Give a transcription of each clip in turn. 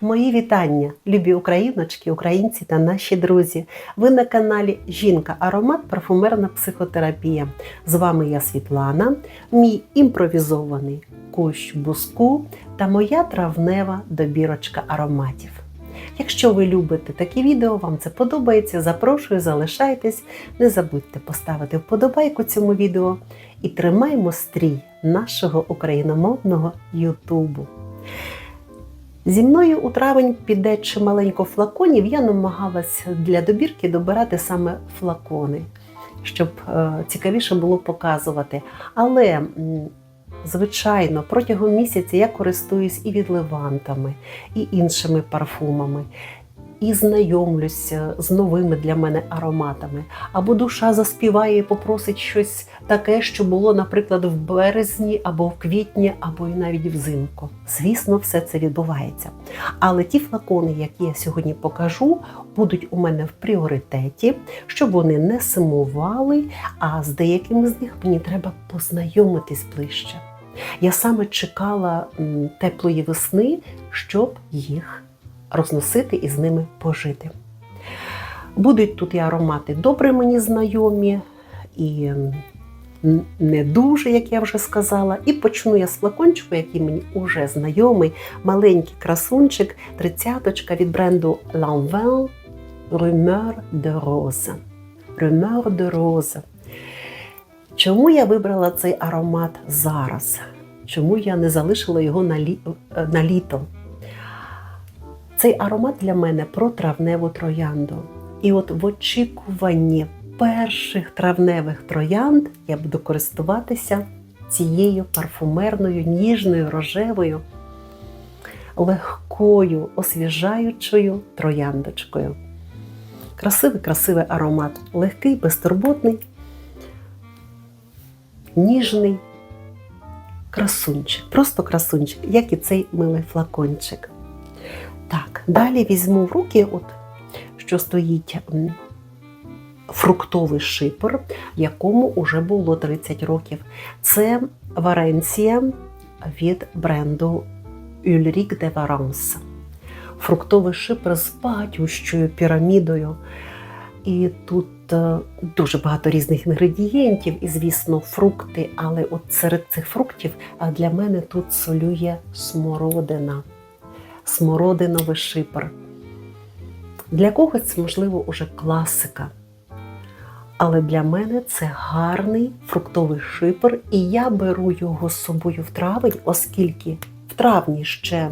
Мої вітання, любі україночки, українці та наші друзі. Ви на каналі Жінка Аромат Парфумерна психотерапія. З вами я Світлана, мій імпровізований кущ буску та моя травнева добірочка ароматів. Якщо ви любите такі відео, вам це подобається, запрошую, залишайтесь. Не забудьте поставити вподобайку цьому відео і тримаємо стрій нашого україномовного Ютубу. Зі мною у травень піде чималенько флаконів. Я намагалася для добірки добирати саме флакони, щоб е, цікавіше було показувати. Але, звичайно, протягом місяця я користуюсь і відливантами, і іншими парфумами. І знайомлюся з новими для мене ароматами. Або душа заспіває і попросить щось таке, що було, наприклад, в березні, або в квітні, або і навіть взимку. Звісно, все це відбувається. Але ті флакони, які я сьогодні покажу, будуть у мене в пріоритеті, щоб вони не симували, а з деякими з них мені треба познайомитись ближче. Я саме чекала теплої весни, щоб їх розносити і з ними пожити. Будуть тут і аромати добре мені знайомі, і не дуже, як я вже сказала. І почну я з флакончику, який мені вже знайомий, маленький красунчик, тридцяточка від бренду Lanvin Rumeur de Rose. Rumeur de Rose. Чому я вибрала цей аромат зараз? Чому я не залишила його на літо? Цей аромат для мене про травневу троянду. І от в очікуванні перших травневих троянд я буду користуватися цією парфумерною, ніжною, рожевою, легкою, освіжаючою трояндочкою. Красивий, красивий аромат, легкий, безтурботний, ніжний красунчик, просто красунчик, як і цей милий флакончик. Так, далі візьму в руки, от, що стоїть фруктовий шипер, якому вже було 30 років. Це варенція від бренду Ulrich de Varence. Фруктовий шипер з багатющою пірамідою. І тут е, дуже багато різних інгредієнтів, і, звісно, фрукти, але от серед цих фруктів для мене тут солює смородина смородиновий шипер. Для когось можливо, уже класика. Але для мене це гарний фруктовий шипер, і я беру його з собою в травень, оскільки в травні ще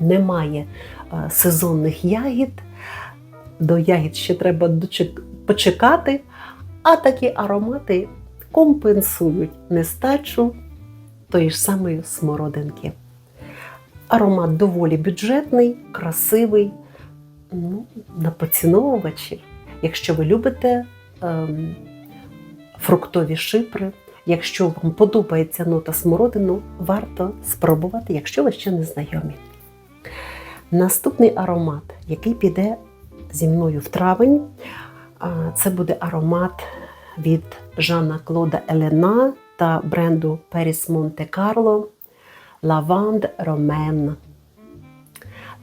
немає е, сезонних ягід. До ягід ще треба почекати, а такі аромати компенсують нестачу тої ж самої смородинки. Аромат доволі бюджетний, красивий, ну, на поціновувачів. Якщо ви любите ем, фруктові шипри, якщо вам подобається нота смородину, варто спробувати, якщо ви ще не знайомі. Наступний аромат, який піде зі мною в травень, це буде аромат від Жана Клода Елена та бренду Paris Monte Carlo Лаванд Ромен.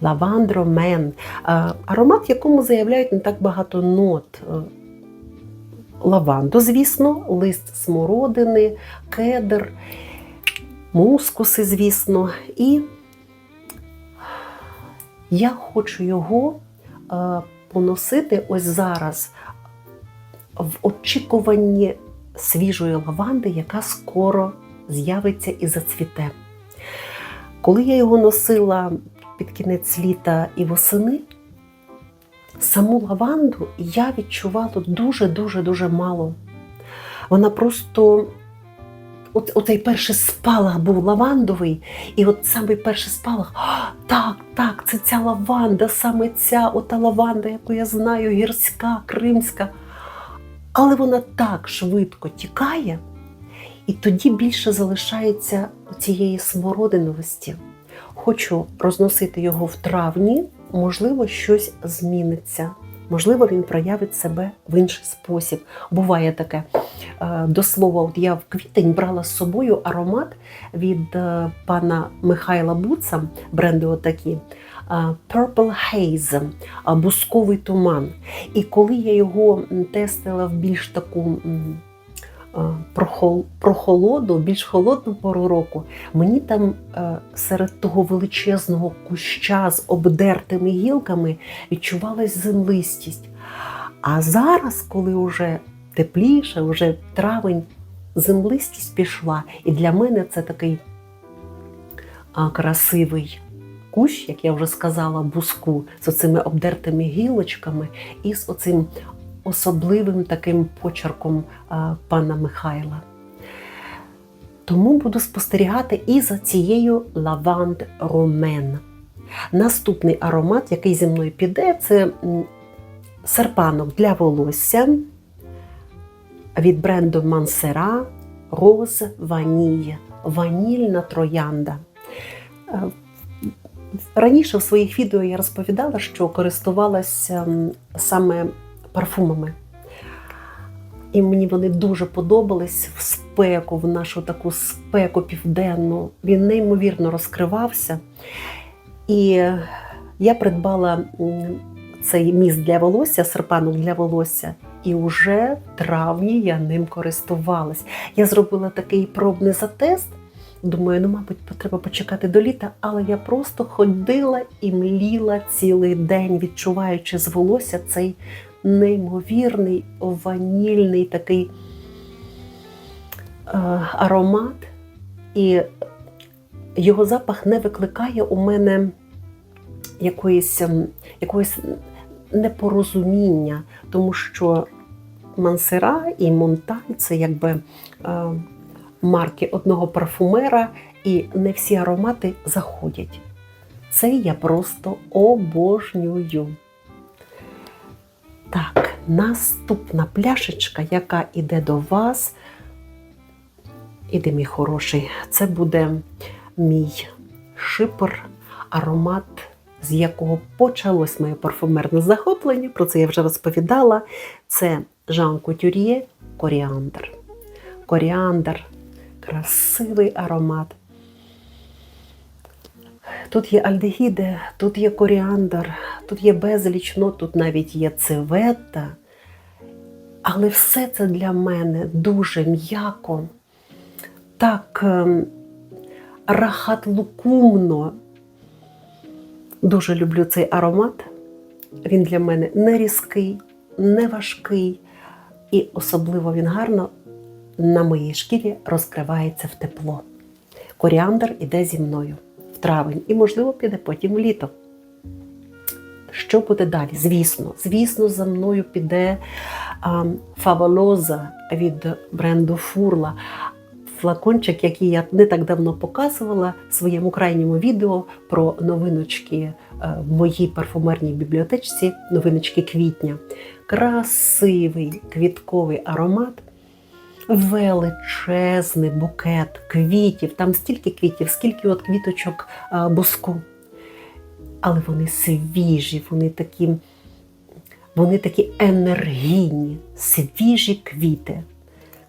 Лаванд Ромен. Е, Аромат, в якому заявляють не так багато нот. Е, Лаванду, звісно, лист смородини, кедр, мускуси, звісно. І я хочу його е, поносити ось зараз в очікуванні свіжої лаванди, яка скоро з'явиться і зацвіте. Коли я його носила під кінець літа і восени, саму лаванду я відчувала дуже-дуже дуже мало. Вона просто, оцей перший спалах був лавандовий, і от самий перший спалах, так, так, це ця лаванда, саме ця ота лаванда, яку я знаю, гірська, кримська. Але вона так швидко тікає, і тоді більше залишається цієї смородиновості. Хочу розносити його в травні, можливо, щось зміниться. Можливо, він проявить себе в інший спосіб. Буває таке. Е, До слова, от я в квітень брала з собою аромат від е, пана Михайла Буца, бренди отакі. е, Purple Haze, бусковий туман. І коли я його тестила в більш таку е, прохолоду, більш холодну пору року, мені там е, серед того величезного куща з обдертими гілками відчувалась землистість. А зараз, коли вже тепліше, вже травень, землистість пішла. І для мене це такий красивий кущ, як я вже сказала, буску з оцими обдертими гілочками і з оцим особливим таким почерком пана Михайла. Тому буду спостерігати і за цією лаванд ромен. Наступний аромат, який зі мною піде, це серпанок для волосся від бренду Мансера Роз Ваніль. Ванільна троянда. Е, Раніше в своїх відео я розповідала, що користувалася саме парфумами. І мені вони дуже подобались в спеку, в нашу таку спеку південну. Він неймовірно розкривався. І я придбала цей міст для волосся, серпанок для волосся, і вже в травні я ним користувалась. Я зробила такий пробний затест. Думаю, ну, мабуть, треба почекати до літа, але я просто ходила і мліла цілий день, відчуваючи з волосся цей неймовірний ванільний такий е, аромат. І його запах не викликає у мене якоїсь, ем, якоїсь непорозуміння, тому що Мансера і Монталь це якби е, марки одного парфумера, і не всі аромати заходять. Це я просто обожнюю. Так, наступна пляшечка, яка йде до вас. Іди, мій хороший, це буде мій шипер, аромат, з якого почалось моє парфумерне захоплення. Про це я вже розповідала. Це Жан Кутюр'є коріандр. Коріандр красивий аромат. Тут є альдегіди, тут є коріандр, тут є безліч нот, тут навіть є цивета. Але все це для мене дуже м'яко, так ем, рахатлукумно. Дуже люблю цей аромат. Він для мене не різкий, не важкий, і особливо він гарно на моїй шкірі розкривається в тепло. Коріандр іде зі мною травень і, можливо, піде потім в літо. Що буде далі? Звісно, звісно, за мною піде а, фаволоза від бренду Фурла. Флакончик, який я не так давно показувала в своєму крайньому відео про новиночки е, в моїй парфумерній бібліотечці, новиночки квітня. Красивий квітковий аромат, величезний букет квітів. Там стільки квітів, скільки от квіточок а, буску. Але вони свіжі, вони такі, вони такі енергійні, свіжі квіти.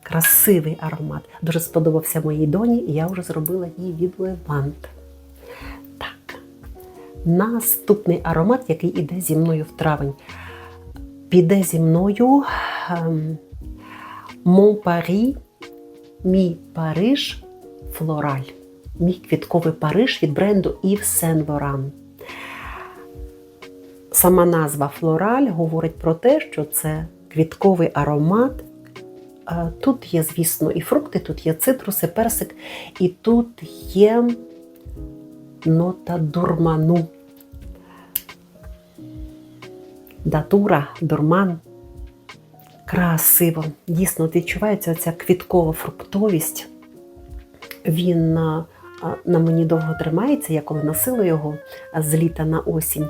Красивий аромат. Дуже сподобався моїй доні, і я вже зробила її від Левант. Так. Наступний аромат, який іде зі мною в травень. Піде зі мною ем, Mon Paris, мій Париж Флораль. Мій квітковий Париж від бренду Yves Saint Laurent. Сама назва Флораль говорить про те, що це квітковий аромат. Е, Тут є, звісно, і фрукти, тут є цитруси, персик, і тут є нота дурману. Датура, дурман. Красиво. Дійсно, відчувається ця квіткова фруктовість. Він а, а, на мені довго тримається. Я коли носила його з літа на осінь,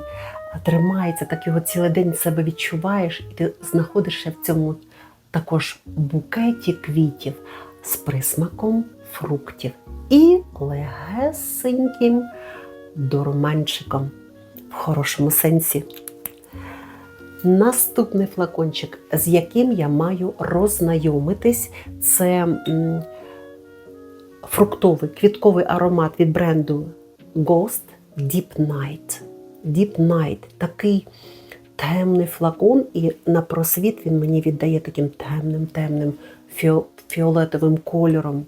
тримається, так його цілий день себе відчуваєш, і ти знаходишся в цьому також букеті квітів з присмаком фруктів і легесеньким дурманчиком в хорошому сенсі. Наступний флакончик, з яким я маю роззнайомитись, це фруктовий квітковий аромат від бренду Ghost Deep Night. Deep Night такий темний флакон, і на просвіт він мені віддає таким темним, темним фіолетовим кольором.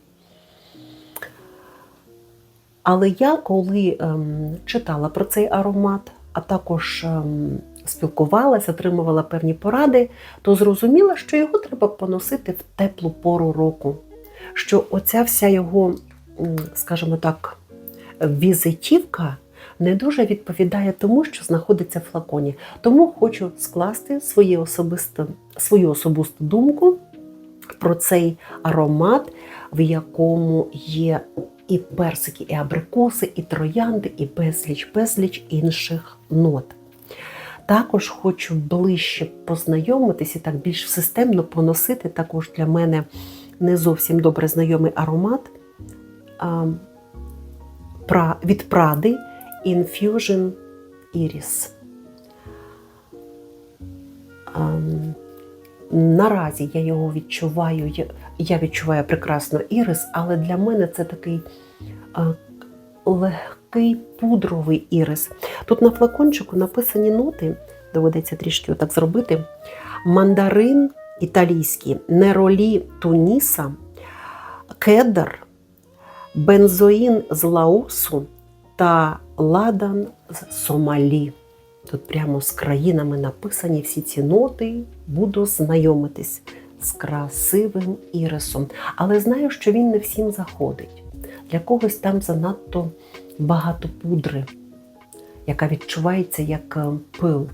Але я коли ем, читала про цей аромат, а також ем, спілкувалася, отримувала певні поради, то зрозуміла, що його треба поносити в теплу пору року. Що оця вся його, скажімо так, візитівка не дуже відповідає тому, що знаходиться в флаконі. Тому хочу скласти своє особисте, свою особисту думку про цей аромат, в якому є і персики, і абрикоси, і троянди, і безліч, безліч інших нот. Також хочу ближче познайомитися і так більш системно поносити також для мене не зовсім добре знайомий аромат від Пради Infusion Iris. Наразі я його відчуваю, я- відчуваю прекрасно ірис, але для мене це такий легкий пудровий ірис. Тут на флакончику написані ноти, доведеться трішки отак зробити. Мандарин італійський, неролі Туніса, кедр, бензоїн з Лаосу та ладан з Сомалі. Тут прямо з країнами написані всі ці ноти. Буду знайомитись з красивим ірисом. Але знаю, що він не всім заходить. Для когось там занадто багато пудри, яка відчувається як е, пил.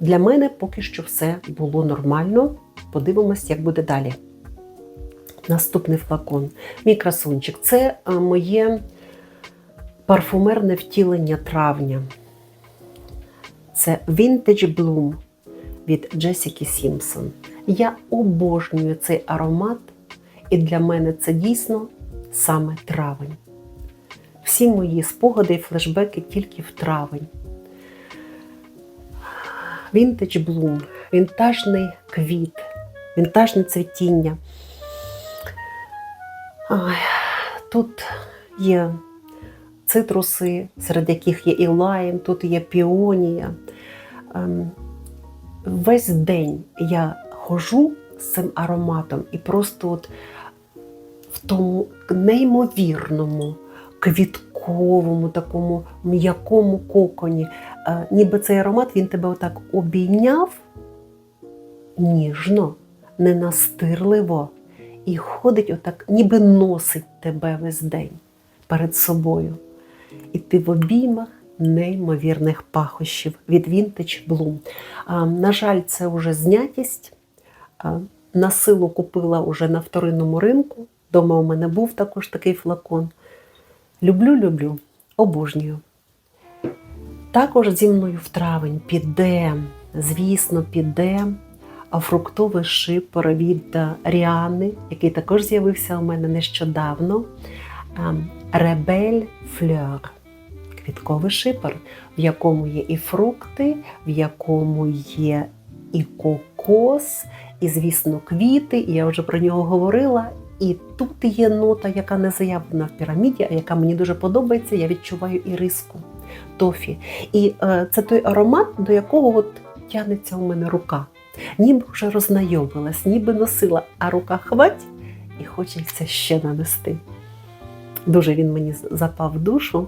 Для мене поки що все було нормально. Подивимось, як буде далі. Наступний флакон. Мій красунчик. Це е, моє парфумерне втілення травня. Це Vintage Bloom від Джесіки Сімпсон. Я обожнюю цей аромат, і для мене це дійсно саме травень. Всі мої спогади і флешбеки тільки в травень. Vintage Bloom, вінтажний квіт, вінтажне цвітіння. Ой, тут є цитруси, серед яких є і лайм, тут є піонія. Ем, Весь день я хожу з цим ароматом і просто от в тому неймовірному, квітковому, такому м'якому коконі. Е, Ніби цей аромат він тебе отак обійняв ніжно, ненастирливо і ходить отак, ніби носить тебе весь день перед собою. І ти в обіймах неймовірних пахощів від Vintage Bloom. А, на жаль, це вже знятість. А, на силу купила уже на вторинному ринку. Дома у мене був також такий флакон. Люблю, люблю, обожнюю. Також зі мною в травень піде, звісно, піде фруктовий шипор від Ріани, який також з'явився у мене нещодавно. Ребель Флeur. Квітковий шипер, в якому є і фрукти, в якому є і кокос, і, звісно, квіти. І я вже про нього говорила. І тут є нота, яка не заявлена в піраміді, а яка мені дуже подобається. Я відчуваю і риску, тофі. І е, це той аромат, до якого от тягнеться у мене рука. Ніби вже роззнайомилась, ніби носила, а рука хвать і хочеться ще нанести. Дуже він мені запав в душу.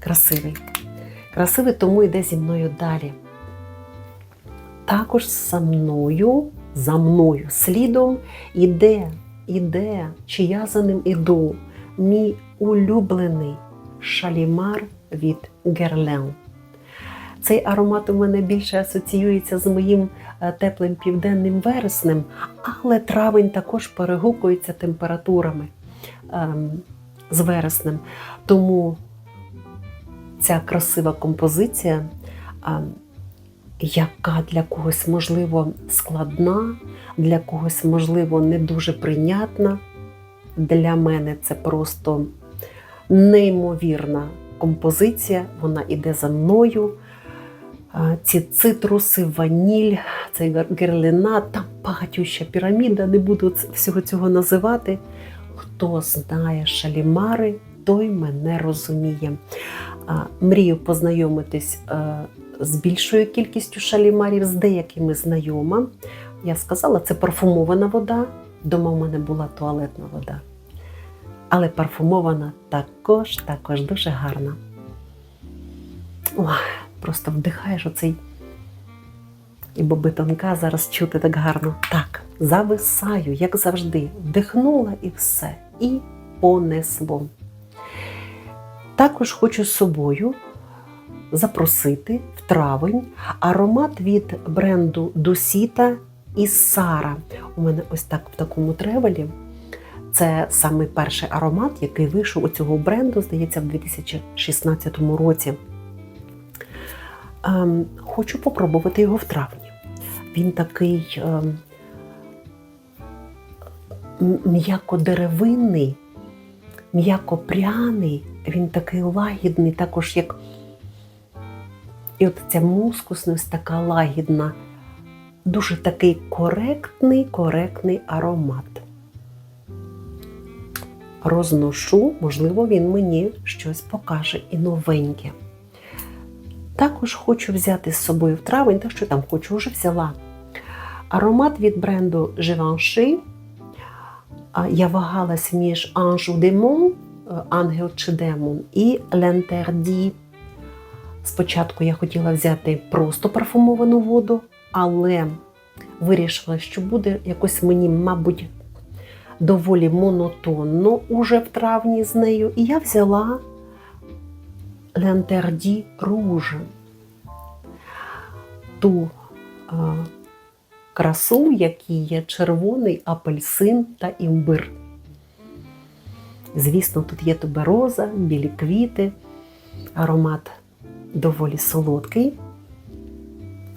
Красивий. Красивий, тому йде зі мною далі. Також за мною, за мною слідом іде, іде, чи я за ним іду, мій улюблений шалімар від Герлен. Цей аромат у мене більше асоціюється з моїм е, теплим південним вереснем, але травень також перегукується температурами ем, з вереснем. Тому ця красива композиція, а, яка для когось, можливо, складна, для когось, можливо, не дуже прийнятна. Для мене це просто неймовірна композиція, вона іде за мною. Ці цитруси, ваніль, цей гер- герлина, там багатюща піраміда, не буду всього цього називати. Хто знає шалімари, той мене розуміє. Мрію познайомитись е, з більшою кількістю шалімарів, з деякими знайома. Я сказала, це парфумована вода. Дома в мене була туалетна вода. Але парфумована також, також дуже гарна. Ой, просто вдихаєш оцей і боби тонка зараз чути так гарно. Так, зависаю, як завжди. Вдихнула і все. І понесло. Також хочу з собою запросити в травень аромат від бренду Дусіта і Сара. У мене ось так в такому тревелі. Це саме перший аромат, який вийшов у цього бренду, здається, в 2016 році. Ем, хочу попробувати його в травні. Він такий ем, м'яко-деревинний, м'яко-пряний, він такий лагідний, також як. І от ця мускусність така лагідна, дуже такий коректний, коректний аромат. Розношу, можливо, він мені щось покаже і новеньке. Також хочу взяти з собою в травень, так що там хочу, вже взяла. Аромат від бренду Givenchy. Я вагалась між Démon, е, ангел чи демон, і L'Interdit. Спочатку я хотіла взяти просто парфумовану воду, але вирішила, що буде якось мені, мабуть, доволі монотонно уже в травні з нею. І я взяла L'Interdit Rouge. Ту а, красу, в якій є червоний апельсин та імбир. Звісно, тут є тубероза, білі квіти, аромат доволі солодкий.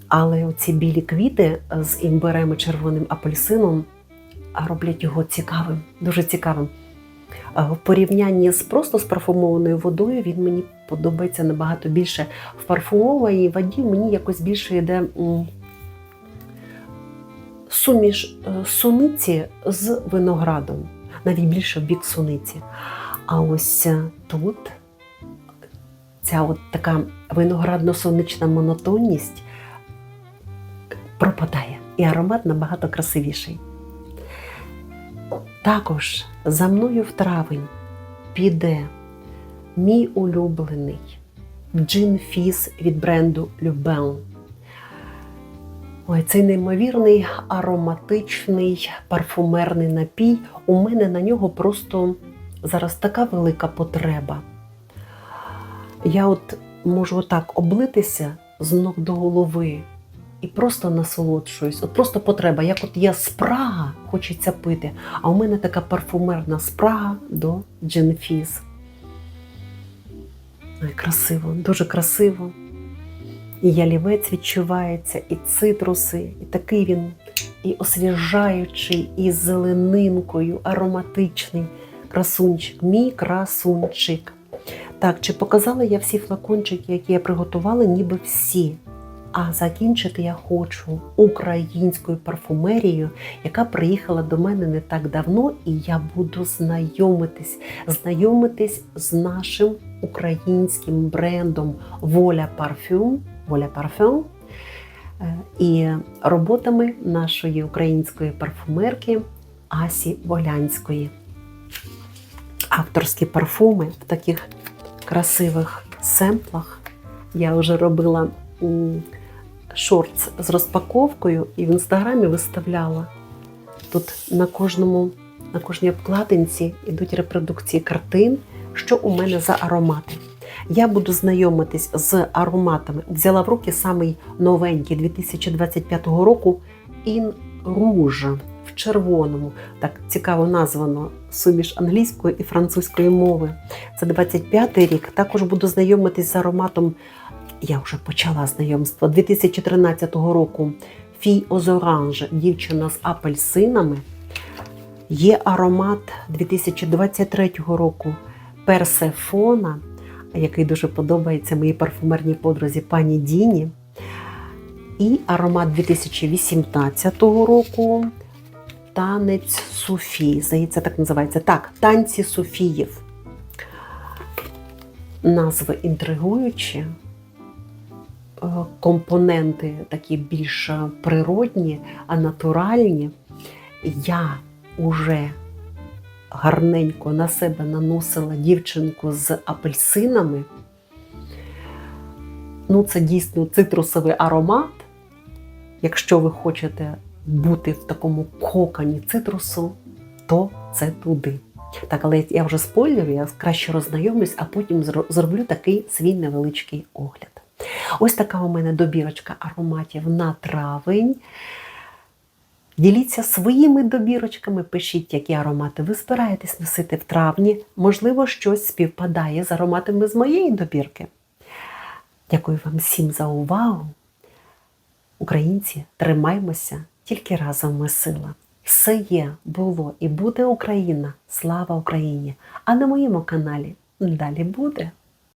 Але оці білі квіти з імбирем і червоним апельсином роблять його цікавим, дуже цікавим. В порівнянні з просто з парфумованою водою він мені подобається набагато більше. В парфумованій воді мені якось більше йде суміш е, суниці з виноградом, навіть більше в бік суниці. А ось е, тут ця от така виноградно-сонична монотонність пропадає, і аромат набагато красивіший. Також за мною в травень піде мій улюблений джин фіз від бренду Любен. Ой, цей неймовірний ароматичний парфумерний напій. У мене на нього просто зараз така велика потреба. Я от можу отак облитися з ног до голови і просто насолоджуюсь. От просто потреба. Як от є спрага, хочеться пити, а у мене така парфумерна спрага до джинфіз. Ой, красиво, дуже красиво. І ялівець відчувається, і цитруси, і такий він і освіжаючий, і зеленинкою, ароматичний красунчик, мій красунчик. Так, чи показала я всі флакончики, які я приготувала, ніби всі. А закінчити я хочу українською парфумерією, яка приїхала до мене не так давно, і я буду знайомитись, знайомитись з нашим українським брендом Воля Парфюм. Воля Парфюм е, і роботами нашої української парфумерки Асі Волянської. Авторські парфуми в таких красивих семплах. Я вже робила шортс з розпаковкою і в інстаграмі виставляла. Тут на кожному, на кожній обкладинці йдуть репродукції картин, що у мене за аромати. Я буду знайомитись з ароматами. Взяла в руки самий новенький 2025 року In Rouge в червоному. Так цікаво названо суміш англійської і французької мови. Це 25-й рік. Також буду знайомитись з ароматом. Я вже почала знайомство 2013 року. Фій Озоранж, дівчина з апельсинами. Є аромат 2023 року Персефона, який дуже подобається моїй парфумерній подрузі пані Діні. І аромат 2018 року. Танець Софії. Здається, так називається. Так, танці Софіїв. Назви інтригуючі. Е, Компоненти такі більш природні, а натуральні. Я уже гарненько на себе наносила дівчинку з апельсинами. Ну, це дійсно цитрусовий аромат. Якщо ви хочете бути в такому коконі цитрусу, то це туди. Так, але я вже спойлерю, я краще роззнайомлюсь, а потім зроблю такий свій невеличкий огляд. Ось така у мене добірочка ароматів на травень. Діліться своїми добірочками, пишіть, які аромати ви збираєтесь носити в травні. Можливо, щось співпадає з ароматами з моєї добірки. Дякую вам всім за увагу. Українці, тримаймося, тільки разом ми сила. Все є, було і буде Україна. Слава Україні! А на моєму каналі далі буде.